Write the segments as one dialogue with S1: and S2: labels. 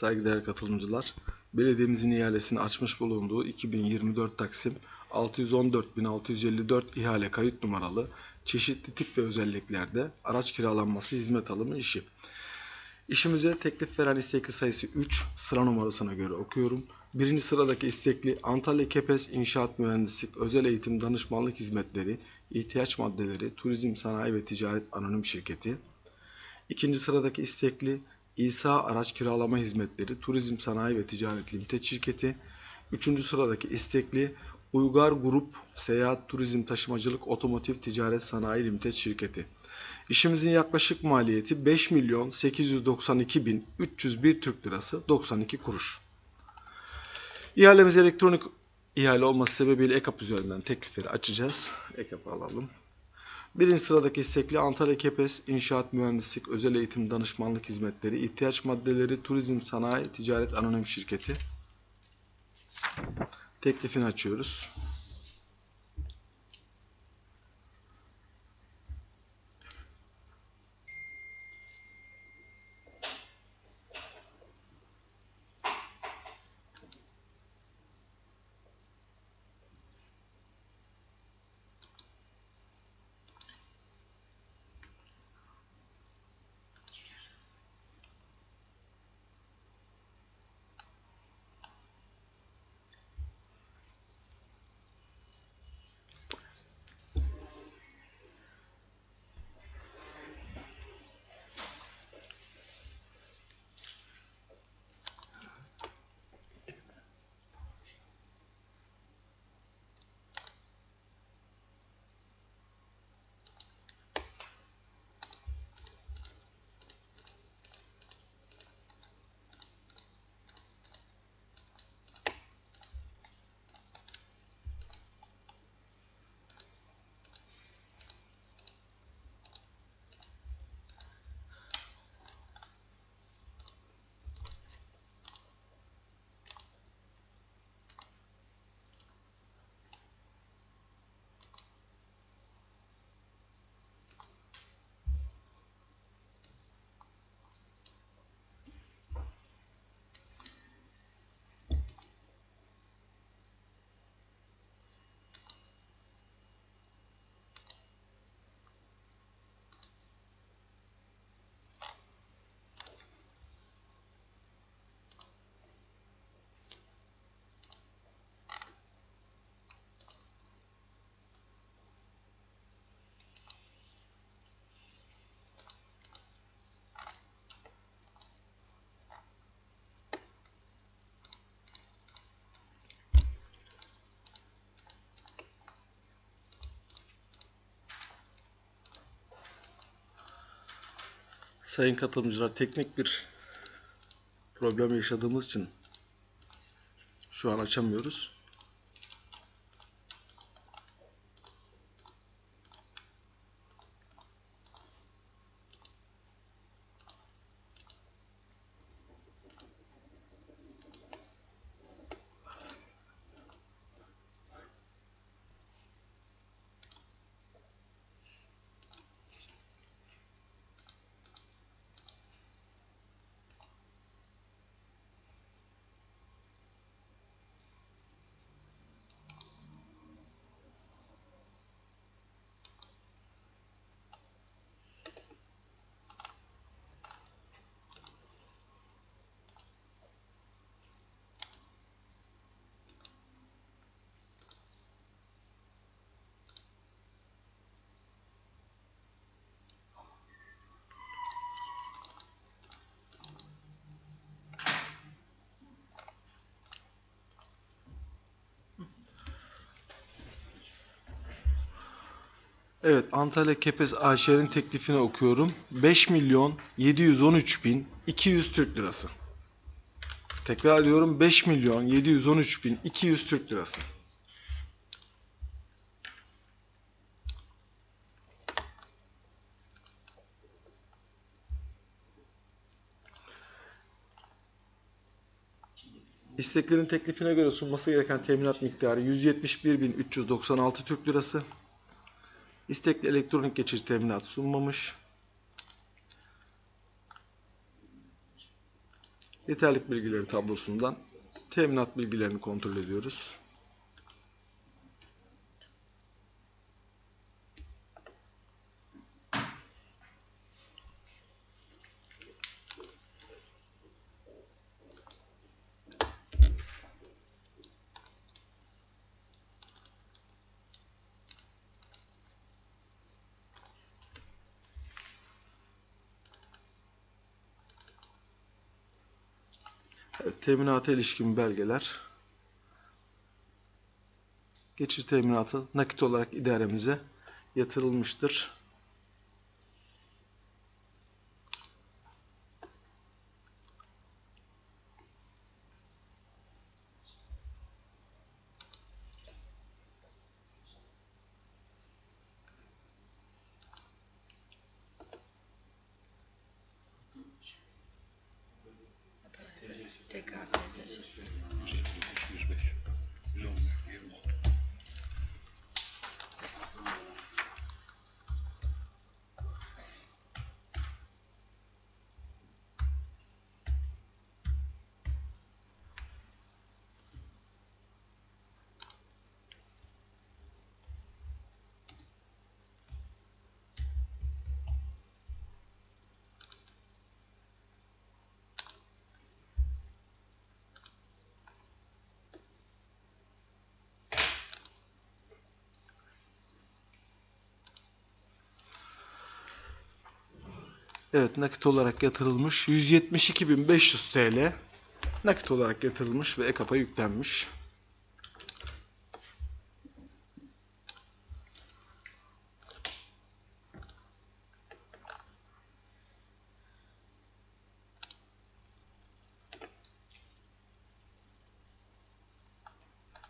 S1: Saygıdeğer katılımcılar, belediyemizin ihalesini açmış bulunduğu 2024 Taksim 614.654 ihale kayıt numaralı çeşitli tip ve özelliklerde araç kiralanması hizmet alımı işi. İşimize teklif veren istekli sayısı 3 sıra numarasına göre okuyorum. Birinci sıradaki istekli Antalya Kepez İnşaat Mühendislik Özel Eğitim Danışmanlık Hizmetleri İhtiyaç Maddeleri Turizm Sanayi ve Ticaret Anonim Şirketi. İkinci sıradaki istekli İsa Araç Kiralama Hizmetleri Turizm Sanayi ve Ticaret Limited Şirketi. Üçüncü sıradaki istekli Uygar Grup Seyahat Turizm Taşımacılık Otomotiv Ticaret Sanayi Limited Şirketi. İşimizin yaklaşık maliyeti 5 milyon 892 bin 301 Türk Lirası 92 kuruş. İhalemiz elektronik ihale olması sebebiyle EKAP üzerinden teklifleri açacağız. EKAP'ı alalım. Birinci sıradaki istekli Antalya Kepes İnşaat Mühendislik Özel Eğitim Danışmanlık Hizmetleri İhtiyaç Maddeleri Turizm Sanayi Ticaret Anonim Şirketi. Teklifini açıyoruz. Sayın katılımcılar teknik bir problem yaşadığımız için şu an açamıyoruz. Evet Antalya Kepez AŞ'nin teklifini okuyorum. 5 milyon 713 bin 200 Türk lirası. Tekrar ediyorum 5 milyon 713 bin 200 Türk lirası. İsteklerin teklifine göre sunması gereken teminat miktarı 171.396 Türk Lirası. İstekli elektronik geçiş teminat sunmamış. Yeterlik bilgileri tablosundan teminat bilgilerini kontrol ediyoruz. Teminata ilişkin belgeler. Geçici teminatı nakit olarak idaremize yatırılmıştır. Evet nakit olarak yatırılmış 172.500 TL nakit olarak yatırılmış ve EKAP'a yüklenmiş.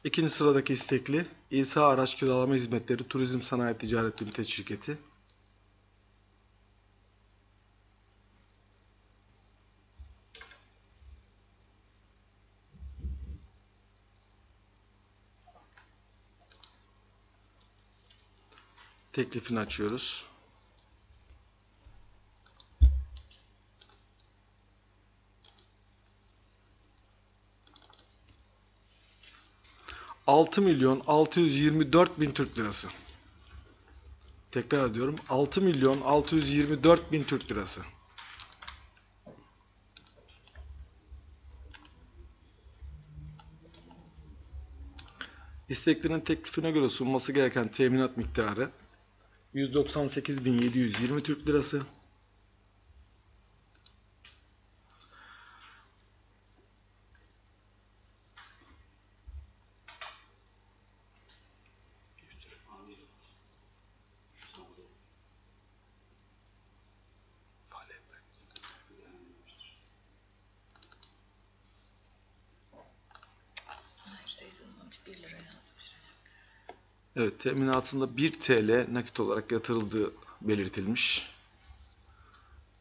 S1: İkinci sıradaki istekli İsa Araç Kiralama Hizmetleri Turizm Sanayi Ticaret Limited Şirketi. Teklifini açıyoruz. Altı milyon altı yüz yirmi dört bin Türk lirası. Tekrar ediyorum. 6 milyon 624 bin Türk lirası. İsteklerin teklifine göre sunması gereken teminat miktarı 198.720 Türk lirası.
S2: Hayır sayılmamış 1 lira yazmış.
S1: Evet, teminatında 1 TL nakit olarak yatırıldığı belirtilmiş.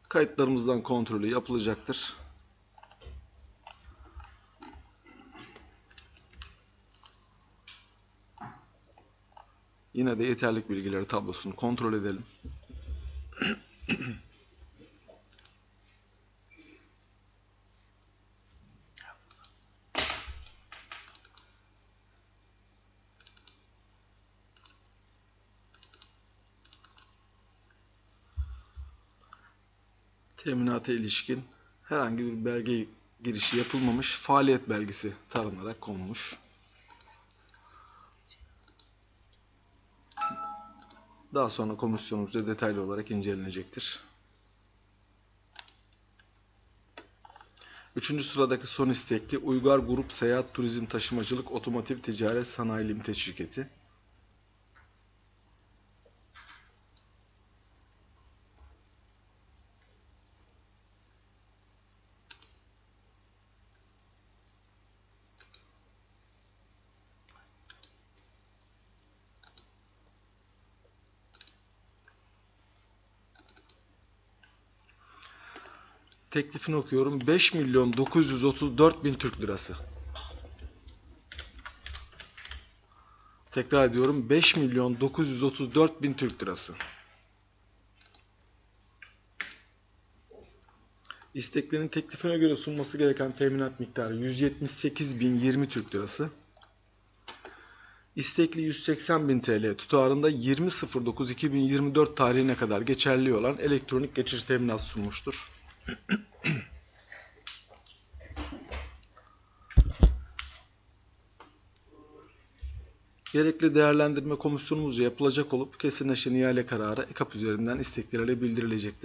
S1: Kayıtlarımızdan kontrolü yapılacaktır. Yine de yeterlik bilgileri tablosunu kontrol edelim. Teminata ilişkin herhangi bir belge girişi yapılmamış, faaliyet belgesi taranarak konmuş. Daha sonra komisyonumuzda detaylı olarak incelenecektir. Üçüncü sıradaki son istekli Uygar Grup Seyahat Turizm Taşımacılık Otomotiv Ticaret Sanayi Limited Şirketi. Teklifini okuyorum. 5 milyon 934 bin Türk lirası. Tekrar ediyorum. 5 milyon 934 bin Türk lirası. İsteklinin teklifine göre sunması gereken teminat miktarı 178.020 Türk Lirası. İstekli 180.000 TL tutarında 20.09.2024 tarihine kadar geçerli olan elektronik geçici teminat sunmuştur. Gerekli değerlendirme komisyonumuzca yapılacak olup kesinleşen ihale kararı EKAP üzerinden isteklilere bildirilecektir.